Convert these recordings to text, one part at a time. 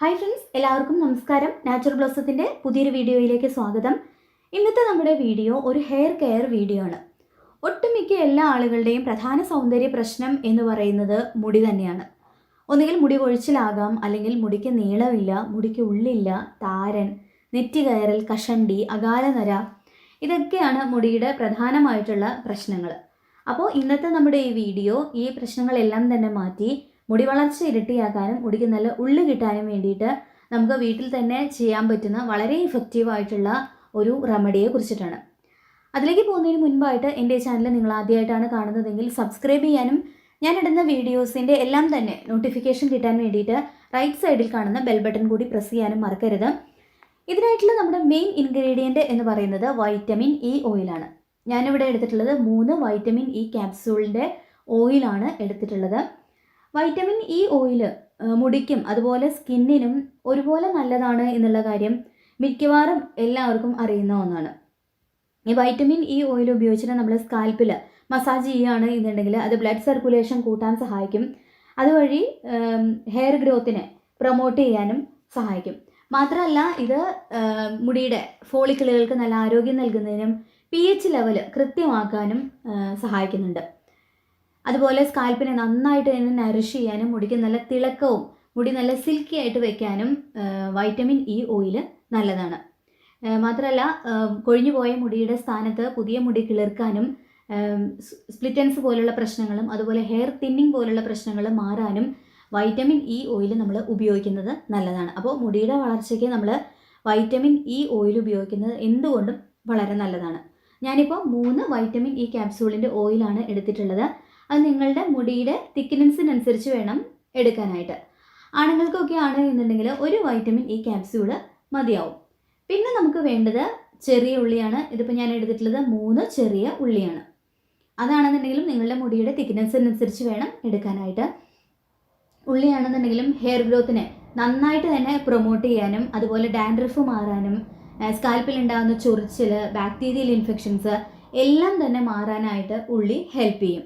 Hi friends എല്ലാവർക്കും നമസ്കാരം. Natural ബ്ലോസത്തിന്റെ പുതിയൊരു വീഡിയോയിലേക്ക് സ്വാഗതം. ഇന്നത്തെ നമ്മുടെ വീഡിയോ ഒരു ഹെയർ കെയർ വീഡിയോ ആണ്. ഒട്ടുമിക്ക എല്ലാ ആളുകളുടെയും പ്രധാന സൗന്ദര്യ പ്രശ്നം എന്ന് പറയുന്നത് മുടി തന്നെയാണ്. ഒന്നുകിൽ മുടി കൊഴിച്ചിലാകാം അല്ലെങ്കിൽ മുടിക്ക് നീളമില്ല മുടിക്ക് ഉള്ളില്ല താരൻ നെറ്റി കയറൽ കഷണ്ടി അകാലനര ഇതൊക്കെയാണ് മുടിയുടെ പ്രധാനമായിട്ടുള്ള പ്രശ്നങ്ങൾ. അപ്പോൾ ഇന്നത്തെ നമ്മുടെ ഈ വീഡിയോ ഈ പ്രശ്നങ്ങളെല്ലാം തന്നെ മാറ്റി മുടി വളർച്ച ഇരട്ടിയാക്കാനും മുടിക്ക് നല്ല ഉള്ളു കിട്ടാനും വേണ്ടിയിട്ട് നമുക്ക് വീട്ടിൽ തന്നെ ചെയ്യാൻ പറ്റുന്ന വളരെ ഇഫക്റ്റീവ് ആയിട്ടുള്ള ഒരു റെമഡിയെ കുറിച്ചിട്ടാണ്. അതിലേക്ക് പോകുന്നതിന് മുൻപായിട്ട് എന്റെ ചാനൽ നിങ്ങൾ ആദ്യമായിട്ടാണ് കാണുന്നതെങ്കിൽ സബ്സ്ക്രൈബ് ചെയ്യാനും ഞാൻ ഇടുന്ന വീഡിയോസിന്റെ എല്ലാം തന്നെ നോട്ടിഫിക്കേഷൻ കിട്ടാൻ വേണ്ടിയിട്ട് റൈറ്റ് സൈഡിൽ കാണുന്ന ബെൽ ബട്ടൺ കൂടി പ്രസ് ചെയ്യാനും മറക്കരുത്. ഇതിനായിട്ടുള്ള നമ്മുടെ മെയിൻ ഇൻഗ്രീഡിയന്റ് എന്ന് പറയുന്നത് വൈറ്റമിൻ ഇ ഓയിലാണ് ഞാനിവിടെ എടുത്തിട്ടുള്ളത് മൂന്ന് വൈറ്റമിൻ ഇ ക്യാപ്സൂളിന്റെ ഓയിലാണ് എടുത്തിട്ടുള്ളത്. വൈറ്റമിൻ ഇ ഓയിൽ മുടിക്കും അതുപോലെ സ്കിന്നിനും ഒരുപോലെ നല്ലതാണ് എന്നുള്ള കാര്യം മിക്കവാറും എല്ലാവർക്കും അറിയുന്ന ഒന്നാണ്. ഈ വൈറ്റമിൻ ഇ ഓയിൽ ഉപയോഗിച്ചിട്ട് നമ്മൾ സ്കാൽപ്പിൽ മസാജ് ചെയ്യുകയാണ് എന്നുണ്ടെങ്കിൽ അത് ബ്ലഡ് സർക്കുലേഷൻ കൂട്ടാൻ സഹായിക്കും. അതുവഴി ഹെയർ ഗ്രോത്തിനെ പ്രൊമോട്ട് ചെയ്യാനും സഹായിക്കും. മാത്രമല്ല ഇത് മുടിയുടെ ഫോളിക്കിളുകൾക്ക് നല്ല ആരോഗ്യം നൽകുന്നതിനും പി എച്ച് ലെവൽ കൃത്യമാക്കാനും സഹായിക്കുന്നുണ്ട്. അതുപോലെ സ്കാൽപ്പിനെ നന്നായിട്ട് തന്നെ നറിഷ് ചെയ്യാനും മുടിക്ക് നല്ല തിളക്കവും മുടി നല്ല സിൽക്കി ആയിട്ട് വെക്കാനും വൈറ്റമിൻ ഇ ഓയിൽ നല്ലതാണ്. മാത്രമല്ല കൊഴിഞ്ഞു പോയ മുടിയുടെ സ്ഥാനത്ത് പുതിയ മുടി കിളിർക്കാനും സ്പ്ലിറ്റൻസ് പോലുള്ള പ്രശ്നങ്ങളും അതുപോലെ ഹെയർ തിന്നിങ് പോലുള്ള പ്രശ്നങ്ങൾ മാറാനും വൈറ്റമിൻ ഇ ഓയിൽ നമ്മൾ ഉപയോഗിക്കുന്നത് നല്ലതാണ്. അപ്പോൾ മുടിയുടെ വളർച്ചയ്ക്ക് നമ്മൾ വൈറ്റമിൻ ഇ ഓയിൽ ഉപയോഗിക്കുന്നത് എന്തുകൊണ്ടും വളരെ നല്ലതാണ്. ഞാനിപ്പോൾ മൂന്ന് വൈറ്റമിൻ ഇ ക്യാപ്സൂളിന്റെ ഓയിലാണ് എടുത്തിട്ടുള്ളത്. അത് നിങ്ങളുടെ മുടിയുടെ തിക്നെസ്സിനനുസരിച്ച് വേണം എടുക്കാനായിട്ട്. ആണുങ്ങൾക്കൊക്കെ ആണ് എന്നുണ്ടെങ്കിൽ ഒരു വൈറ്റമിൻ ഇ ക്യാപ്സ്യൂൾ മതിയാവും. പിന്നെ നമുക്ക് വേണ്ടത് ചെറിയ ഉള്ളിയാണ്. ഇതിപ്പോൾ ഞാൻ എടുത്തിട്ടുള്ളത് മൂന്ന് ചെറിയ ഉള്ളിയാണ്. അതാണെന്നുണ്ടെങ്കിലും നിങ്ങളുടെ മുടിയുടെ തിക്നെസ്സിനനുസരിച്ച് വേണം എടുക്കാനായിട്ട്. ഉള്ളിയാണെന്നുണ്ടെങ്കിലും ഹെയർ ഗ്രോത്തിനെ നന്നായിട്ട് തന്നെ പ്രൊമോട്ട് ചെയ്യാനും അതുപോലെ ഡാൻഡ്രഫ് മാറാനും സ്കാൽപ്പിൽ ഉണ്ടാകുന്ന ചൊറിച്ചിൽ ബാക്ടീരിയൽ ഇൻഫെക്ഷൻസ് എല്ലാം തന്നെ മാറാനായിട്ട് ഉള്ളി ഹെൽപ്പ് ചെയ്യും.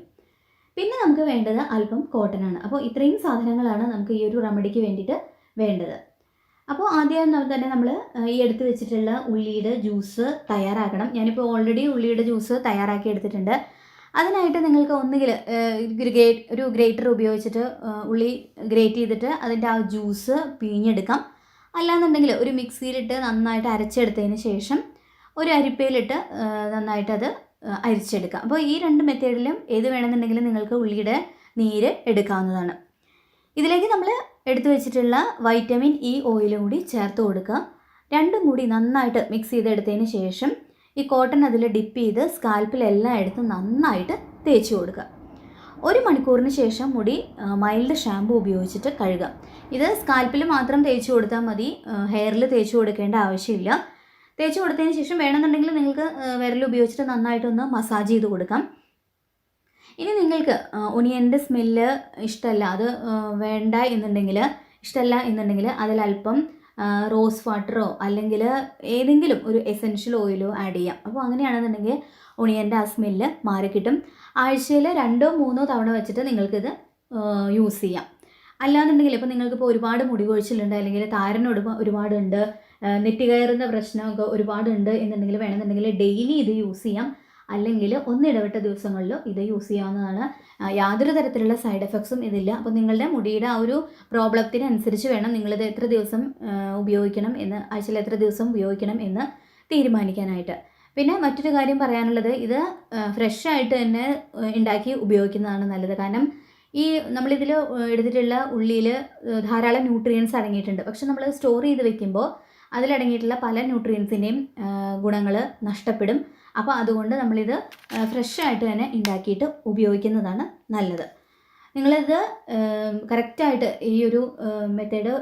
പിന്നെ നമുക്ക് വേണ്ടത് അല്പം കോട്ടൺ ആണ്. അപ്പോൾ ഇത്രയും സാധനങ്ങളാണ് നമുക്ക് ഈ ഒരു റെമഡിക്ക് വേണ്ടിയിട്ട് വേണ്ടത്. അപ്പോൾ ആദ്യം തന്നെ നമ്മൾ ഈ എടുത്ത് വെച്ചിട്ടുള്ള ഉള്ളിയുടെ ജ്യൂസ് തയ്യാറാക്കണം. ഞാനിപ്പോൾ ഓൾറെഡി ഉള്ളിയുടെ ജ്യൂസ് തയ്യാറാക്കി എടുത്തിട്ടുണ്ട്. അതിനായിട്ട് നിങ്ങൾക്ക് ഒന്നുകിൽ ഒരു ഗ്രേറ്റർ ഉപയോഗിച്ചിട്ട് ഉള്ളി ഗ്രേറ്റ് ചെയ്തിട്ട് അതിന്റെ ആ ജ്യൂസ് പിഴിഞ്ഞെടുക്കാം. അല്ലാന്നുണ്ടെങ്കിൽ ഒരു മിക്സിയിലിട്ട് നന്നായിട്ട് അരച്ചെടുത്തതിന് ശേഷം ഒരു അരിപ്പയിലിട്ട് നന്നായിട്ടത് അരിച്ചെടുക്കാം. അപ്പോൾ ഈ രണ്ട് മെത്തേഡിലും ഏത് വേണമെന്നുണ്ടെങ്കിലും നിങ്ങൾക്ക് ഉള്ളിയുടെ നീര് എടുക്കാവുന്നതാണ്. ഇതിലേക്ക് നമ്മൾ എടുത്തു വെച്ചിട്ടുള്ള വൈറ്റമിൻ ഇ ഓയിലും കൂടി ചേർത്ത് കൊടുക്കുക. രണ്ടും കൂടി നന്നായിട്ട് മിക്സ് ചെയ്തെടുത്തതിന് ശേഷം ഈ കോട്ടൺ അതിൽ ഡിപ്പ് ചെയ്ത് സ്കാൽപ്പിലെല്ലാം എടുത്ത് നന്നായിട്ട് തേച്ച് കൊടുക്കുക. ഒരു മണിക്കൂറിന് ശേഷം മുടി മൈൽഡ് ഷാമ്പു ഉപയോഗിച്ചിട്ട് കഴുകാം ഇത് സ്കാൽപ്പിൽ മാത്രം തേച്ച് കൊടുത്താൽ മതി. ഹെയറിൽ തേച്ച് കൊടുക്കേണ്ട ആവശ്യമില്ല. തേച്ച് കൊടുത്തതിന് ശേഷം വേണമെന്നുണ്ടെങ്കിൽ നിങ്ങൾക്ക് വിരൽ ഉപയോഗിച്ചിട്ട് നന്നായിട്ടൊന്ന് മസാജ് ചെയ്ത് കൊടുക്കാം. ഇനി നിങ്ങൾക്ക് ഒനിയന്റെ സ്മെല്ല് ഇഷ്ടമല്ല അത് വേണ്ട എന്നുണ്ടെങ്കിൽ ഇഷ്ടമല്ല എന്നുണ്ടെങ്കിൽ അതിലല്പം റോസ് വാട്ടറോ അല്ലെങ്കിൽ ഏതെങ്കിലും ഒരു എസെൻഷ്യൽ ഓയിലോ ആഡ് ചെയ്യാം. അപ്പോൾ അങ്ങനെയാണെന്നുണ്ടെങ്കിൽ ഒണിയന്റെ ആ സ്മെല്ല് മാറിക്കിട്ടും. ആഴ്ചയിൽ രണ്ടോ മൂന്നോ തവണ വെച്ചിട്ട് നിങ്ങൾക്കിത് യൂസ് ചെയ്യാം. അല്ലാന്നുണ്ടെങ്കിൽ ഇപ്പോൾ നിങ്ങൾക്കിപ്പോൾ ഒരുപാട് മുടി കൊഴിച്ചിലുണ്ട് അല്ലെങ്കിൽ താരനോട് ഒരുപാടുണ്ട് നെറ്റി കയറുന്ന പ്രശ്നമൊക്കെ ഒരുപാടുണ്ട് എന്നുണ്ടെങ്കിൽ വേണമെന്നുണ്ടെങ്കിൽ ഡെയിലി ഇത് യൂസ് ചെയ്യാം. അല്ലെങ്കിൽ ഒന്നിടവിട്ട ദിവസങ്ങളിലോ ഇത് യൂസ് ചെയ്യാവുന്നതാണ്. യാതൊരു തരത്തിലുള്ള സൈഡ് എഫക്ട്സും ഇതില്ല. അപ്പോൾ നിങ്ങളുടെ മുടിയുടെ ആ ഒരു പ്രോബ്ലത്തിനനുസരിച്ച് വേണം നിങ്ങളിത് എത്ര ദിവസം ഉപയോഗിക്കണം എന്ന് ആഴ്ചയിൽ എത്ര ദിവസം ഉപയോഗിക്കണം എന്ന് തീരുമാനിക്കാനായിട്ട്. പിന്നെ മറ്റൊരു കാര്യം പറയാനുള്ളത് ഇത് ഫ്രഷ് ആയിട്ട് തന്നെ ഉണ്ടാക്കി ഉപയോഗിക്കുന്നതാണ് നല്ലത്. കാരണം ഈ നമ്മളിതിൽ എടുത്തിട്ടുള്ള ഉള്ളിയിൽ ധാരാളം ന്യൂട്രിയൻസ് അടങ്ങിയിട്ടുണ്ട്. പക്ഷെ നമ്മൾ സ്റ്റോർ ചെയ്ത് വെക്കുമ്പോൾ അതിലടങ്ങിയിട്ടുള്ള പല ന്യൂട്രിയൻസിന്റെയും ഗുണങ്ങൾ നഷ്ടപ്പെടും. അപ്പോൾ അതുകൊണ്ട് നമ്മളിത് ഫ്രഷ് ആയിട്ട് തന്നെ ഉണ്ടാക്കിയിട്ട് ഉപയോഗിക്കുന്നതാണ് നല്ലത്. നിങ്ങളിത് കറക്റ്റായിട്ട് ഈ ഒരു മെത്തേഡ്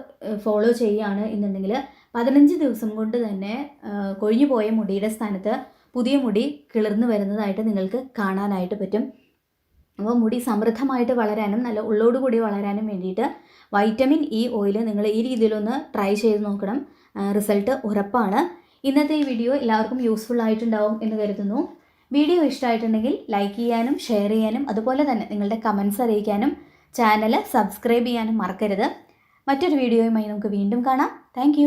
ഫോളോ ചെയ്യുകയാണ് എന്നുണ്ടെങ്കിൽ പതിനഞ്ച് ദിവസം കൊണ്ട് തന്നെ കൊഴിഞ്ഞു പോയ മുടിയുടെ സ്ഥാനത്ത് പുതിയ മുടി കിളിർന്നു വരുന്നതായിട്ട് നിങ്ങൾക്ക് കാണാനായിട്ട് പറ്റും. അപ്പോൾ മുടി സമൃദ്ധമായിട്ട് വളരാനും നല്ല ഉള്ളോടുകൂടി വളരാനും വേണ്ടിയിട്ട് വൈറ്റമിൻ ഇ ഓയിൽ നിങ്ങൾ ഈ രീതിയിലൊന്ന് ട്രൈ ചെയ്ത് നോക്കണം. റിസൾട്ട് ഉറപ്പാണ്. ഇന്നത്തെ ഈ വീഡിയോ എല്ലാവർക്കും യൂസ്ഫുൾ ആയിട്ടുണ്ടാവും എന്ന് കരുതുന്നു. വീഡിയോ ഇഷ്ടമായിട്ടുണ്ടെങ്കിൽ ലൈക്ക് ചെയ്യാനും ഷെയർ ചെയ്യാനും അതുപോലെ തന്നെ നിങ്ങളുടെ കമൻസ് അറിയിക്കാനും ചാനൽ സബ്സ്ക്രൈബ് ചെയ്യാനും മറക്കരുത്. മറ്റൊരു വീഡിയോയുമായി നമുക്ക് വീണ്ടും കാണാം. താങ്ക്